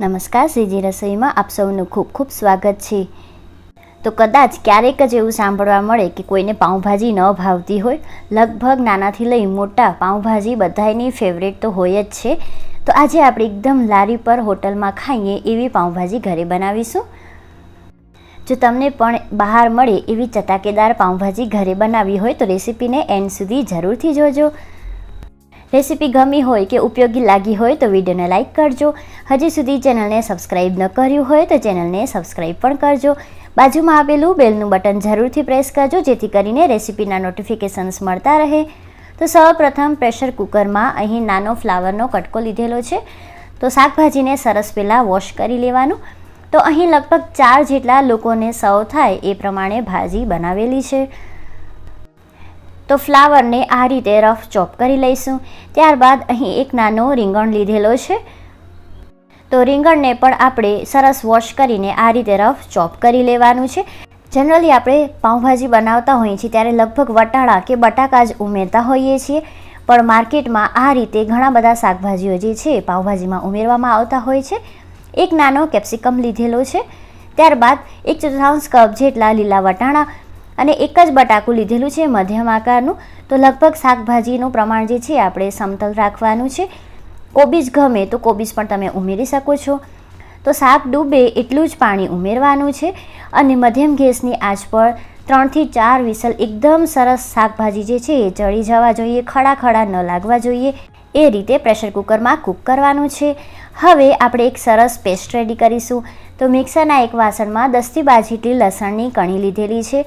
નમસ્કાર સીજી રસોઈમાં આપ સૌનું ખૂબ ખૂબ સ્વાગત છે. તો કદાચ ક્યારેક જ એવું સાંભળવા મળે કે કોઈને પાઉંભાજી ન ભાવતી હોય, લગભગ નાનાથી લઈ મોટા પાઉંભાજી બધાની ફેવરેટ તો હોય જ છે. તો આજે આપણે એકદમ લારી પર હોટલમાં ખાઈએ એવી પાઉંભાજી ઘરે બનાવીશું. જો તમને પણ બહાર મળે એવી ચટાકેદાર પાઉંભાજી ઘરે બનાવી હોય તો રેસીપીને એન્ડ સુધી જરૂરથી જોજો. રેસીપી ગમી હોય કે ઉપયોગી લાગી હોય તો વિડીયોને લાઇક કરજો. હજી સુધી ચેનલને સબસ્ક્રાઈબ ન કર્યું હોય તો ચેનલને સબસ્ક્રાઈબ પણ કરજો. બાજુમાં આપેલું બેલનું બટન જરૂરથી પ્રેસ કરજો, જેથી કરીને રેસીપીના નોટિફિકેશન્સ મળતા રહે. તો સૌપ્રથમ પ્રેશર કુકરમાં અહીં નાનો ફ્લાવરનો કટકો લીધેલો છે. તો શાકભાજીને સરસ પહેલાં વોશ કરી લેવાનું. તો અહીં લગભગ ચાર જેટલા લોકોને સૌ થાય એ પ્રમાણે ભાજી બનાવેલી છે. તો ફ્લાવરને આ રીતે રફ ચોપ કરી લઈશું. ત્યારબાદ અહીં એક નાનો રીંગણ લીધેલો છે. તો રીંગણને પણ આપણે સરસ વોશ કરીને આ રીતે રફ ચોપ કરી લેવાનું છે. જનરલી આપણે પાઉંભાજી બનાવતા હોઈએ છીએ ત્યારે લગભગ વટાણા કે બટાકા જ ઉમેરતા હોઈએ છીએ. પણ માર્કેટમાં આ રીતે ઘણા બધા શાકભાજીઓ જે છે પાઉંભાજીમાં ઉમેરવામાં આવતા હોય છે. એક નાનો કેપ્સિકમ લીધેલો છે. ત્યારબાદ એક ચતુર્થાંશ કપ જેટલા લીલા વટાણા અને એક જ બટાકું લીધેલું છે, મધ્યમ આકારનું. તો લગભગ શાકભાજીનું પ્રમાણ જે છે, આપણે સમતલ રાખવાનું છે. કોબીજ ગમે તો કોબીજ પણ તમે ઉમેરી શકો છો. તો શાક ડૂબે એટલું જ પાણી ઉમેરવાનું છે અને મધ્યમ ગેસની આંચ પર ત્રણથી ચાર વિસલ એકદમ સરસ શાકભાજી જે છે, એ ચડી જવા જોઈએ, ખડા ખડા ન લાગવા જોઈએ. એ રીતે પ્રેશર કુકરમાં કૂક કરવાનું છે. હવે આપણે એક સરસ પેસ્ટ રેડી કરીશું. તો મિક્સરના એક વાસણમાં દસથી બાર જેટલી લસણની કણી લીધેલી છે.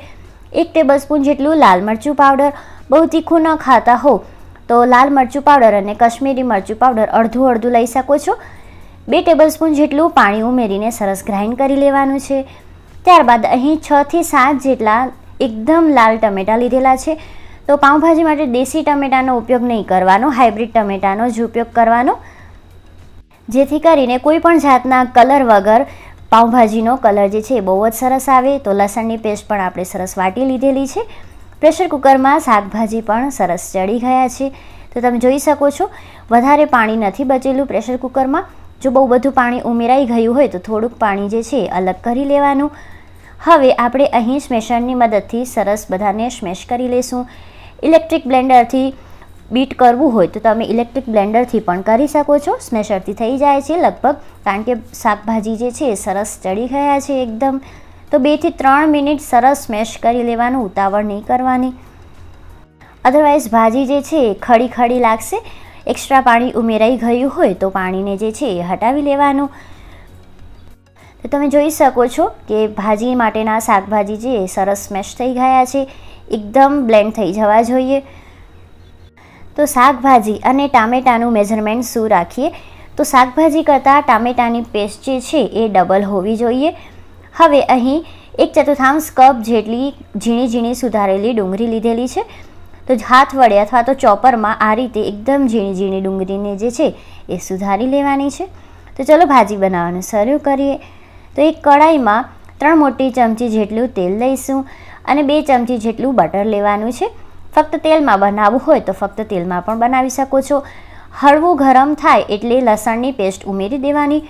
એક ટેબલસ્પૂન જેટલું લાલ મરચું પાવડર બહુ તીખું ન ખાતા હો તો લાલ મરચું પાવડર અને કશ્મીરી મરચું પાવડર અડધું અડધું લઈ શકો છો. બે ટેબલસ્પૂન જેટલું પાણી ઉમેરીને સરસ ગ્રાઇન્ડ કરી લેવાનું છે. ત્યારબાદ અહીં છથી સાત જેટલા એકદમ લાલ ટમેટાં લીધેલા છે. તો પાઉંભાજી માટે દેશી ટમેટાનો ઉપયોગ નહીં કરવાનો હાઇબ્રિડ ટમેટાનો જ ઉપયોગ કરવાનો. જેથી કરીને કોઈ પણ જાતના કલર વગર પાઉંભાજીનો કલર જે છે એ બહુ જ સરસ આવે. તો લસણની પેસ્ટ પણ આપણે સરસ વાટી લીધેલી છે. પ્રેશર કુકરમાં શાકભાજી પણ સરસ ચડી ગયા છે. તો તમે જોઈ શકો છો, વધારે પાણી નથી બચેલું પ્રેશર કુકરમાં. જો બહુ બધું પાણી ઉમેરાઈ ગયું હોય તો થોડુંક પાણી જે છે અલગ કરી લેવાનું. હવે આપણે અહીં સ્મેશરની મદદથી સરસ બધાને સ્મેશ કરી લઈશું ઇલેક્ટ્રિક બ્લેન્ડરથી બીટ કરવું હોય તો તમે ઇલેક્ટ્રિક બ્લેન્ડરથી પણ કરી શકો છો. સ્મેશરથી થઈ જાય છે લગભગ. કારણ કે શાકભાજી જે છે એ સરસ ચડી ગયા છે એકદમ. તો બેથી ત્રણ મિનિટ સરસ સ્મેશ કરી લેવાનું, ઉતાવળ નહીં કરવાની. અધરવાઇઝ ભાજી જે છે એ ખડી ખડી લાગશે. એક્સ્ટ્રા પાણી ઉમેરાઈ ગયું હોય તો પાણીને જે છે એ હટાવી લેવાનું. તો તમે જોઈ શકો છો કે ભાજી માટેના શાકભાજી જે સરસ સ્મેશ થઈ ગયા છે. એકદમ બ્લેન્ડ થઈ જવા જોઈએ. તો શાકભાજી અને ટામેટાનું મેઝરમેન્ટ શું રાખીએ. તો શાકભાજી કરતાં ટામેટાની પેસ્ટ જે છે એ ડબલ હોવી જોઈએ. હવે અહીં એક ચતુર્થાંશ કપ જેટલી ઝીણી ઝીણી સુધારેલી ડુંગળી લીધેલી છે. તો હાથ વડે અથવા તો ચોપરમાં આ રીતે એકદમ ઝીણી ઝીણી ડુંગળીને જે છે એ સુધારી લેવાની છે. તો ચલો ભાજી બનાવવાનું શરૂ કરીએ. તો એક કડાઈમાં ત્રણ મોટી ચમચી જેટલું તેલ લઈશું અને બે ચમચી જેટલું બટર લેવાનું છે. ફક્ત તેલમાં બનાવવું હોય તો ફક્ત તેલમાં પણ બનાવી શકો છો. હળવું ગરમ થાય એટલે લસણની પેસ્ટ ઉમેરી દેવાની.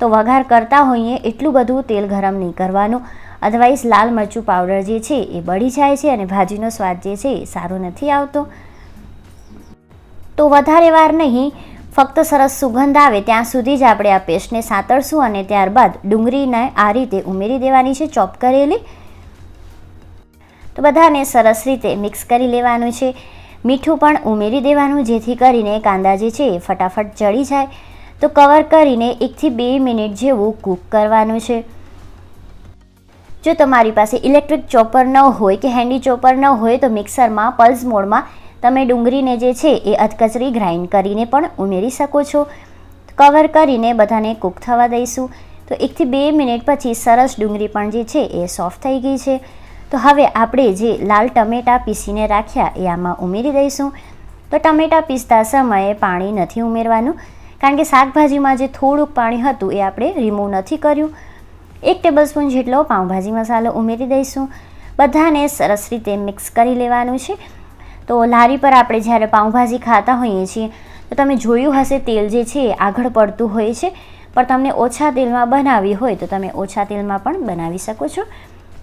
તો વઘાર કરતા હોઈએ એટલું બધું તેલ ગરમ નહીં કરવાનું. અધરવાઇઝ લાલ મરચું પાવડર જે છે એ બળી જાય છે અને ભાજીનો સ્વાદ જે છે એ સારો નથી આવતો. તો વધારે વાર નહીં, ફક્ત સરસ સુગંધ આવે ત્યાં સુધી જ આપણે આ પેસ્ટને સાતળશું અને ત્યારબાદ ડુંગળીને આ રીતે ઉમેરી દેવાની છે ચોપ કરેલી. તો બધાને સરસ રીતે મિક્સ કરી લેવાનું છે. મીઠું પણ ઉમેરી દેવાનું, જેથી કરીને કાંદા જે છે એ ફટાફટ ચડી જાય. તો કવર કરીને એકથી બે મિનિટ જેવું કૂક કરવાનું છે. જો તમારી પાસે ઇલેક્ટ્રિક ચોપર ન હોય કે હેન્ડી ચોપર ન હોય, તો મિક્સરમાં, પલ્સ મોડમાં તમે ડુંગળીને જે છે એ અધકચરી ગ્રાઇન્ડ કરીને પણ ઉમેરી શકો છો. કવર કરીને બધાને કૂક થવા દઈશું. તો એકથી બે મિનિટ પછી સરસ ડુંગળી પણ જે છે એ સોફ્ટ થઈ ગઈ છે. તો હવે આપણે જે લાલ ટમેટાં પીસીને રાખ્યા એ આમાં ઉમેરી દઈશું. તો ટમેટાં પીસતા સમયે પાણી નથી ઉમેરવાનું, કારણ કે શાકભાજીમાં જે થોડુંક પાણી હતું એ આપણે રિમૂવ નથી કર્યું. એક ટેબલસ્પૂન જેટલો પાઉંભાજી મસાલો ઉમેરી દઈશું. બધાને સરસ રીતે મિક્સ કરી લેવાનું છે. તો લારી પર આપણે જ્યારે પાઉંભાજી ખાતા હોઈએ છીએ, તો તમે જોયું હશે તેલ જે છે આગળ પડતું હોય છે. પણ તમને ઓછા તેલમાં બનાવવી હોય તો તમે ઓછા તેલમાં પણ બનાવી શકો છો.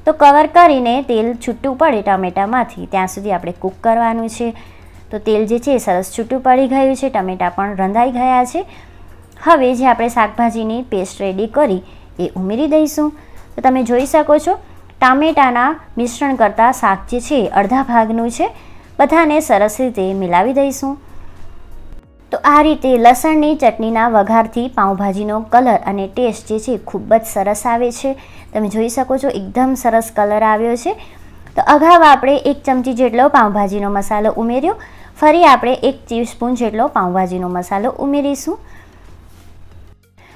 તો કવર કરીને તેલ છૂટું પડે ટમેટામાંથી. ત્યાં સુધી આપણે કૂક કરવાનું છે. તો તેલ જે છે એ સરસ છૂટું પડી ગયું છે. ટમેટાં પણ રંધાઈ ગયા છે. હવે જે આપણે શાકભાજીની પેસ્ટ રેડી કરી એ ઉમેરી દઈશું. તો તમે જોઈ શકો છો, ટામેટાના મિશ્રણ કરતાં શાક જે છે અડધા ભાગનું છે. બધાને સરસ રીતે મિલાવી દઈશું. તો આ રીતે લસણની ચટણીના વઘારથી પાઉંભાજીનો કલર અને ટેસ્ટ જે છે ખૂબ જ સરસ આવે છે. તમે જોઈ શકો છો એકદમ સરસ કલર આવ્યો છે. તો અગાઉ આપણે એક ચમચી જેટલો પાઉંભાજીનો મસાલો ઉમેર્યો. ફરી આપણે એક ટીસ્પૂન જેટલો પાઉંભાજીનો મસાલો ઉમેરીશું.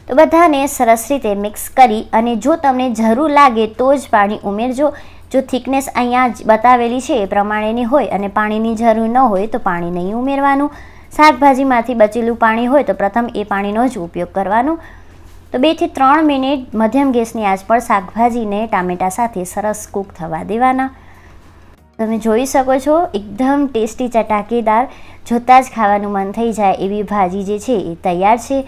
તો બધાને સરસ રીતે મિક્સ કરી અને જો તમને જરૂર લાગે તો જ પાણી ઉમેરજો. જો થિકનેસ અહીંયા બતાવેલી છે એ પ્રમાણેની હોય અને પાણીની જરૂર ન હોય તો પાણી નહીં ઉમેરવાનું. શાકભાજીમાંથી બચેલું પાણી હોય તો પ્રથમ એ પાણીનો જ ઉપયોગ કરવાનો. તો બેથી ત્રણ મિનિટ મધ્યમ ગેસની આંચ પર શાકભાજીને ટામેટા સાથે સરસ કૂક થવા દેવાના. તમે જોઈ શકો છો, એકદમ ટેસ્ટી ચટાકેદાર જોતાં જ ખાવાનું મન થઈ જાય એવી ભાજી જે છે એ તૈયાર છે.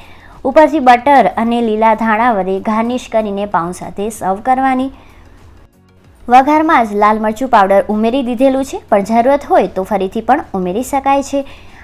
ઉપરથી બટર અને લીલા ધાણા વડે ગાર્નિશ કરીને પાઉં સાથે સર્વ કરવાની. વઘારમાં જ લાલ મરચું પાવડર ઉમેરી દીધેલું છે, પણ જરૂરત હોય તો ફરીથી પણ ઉમેરી શકાય છે.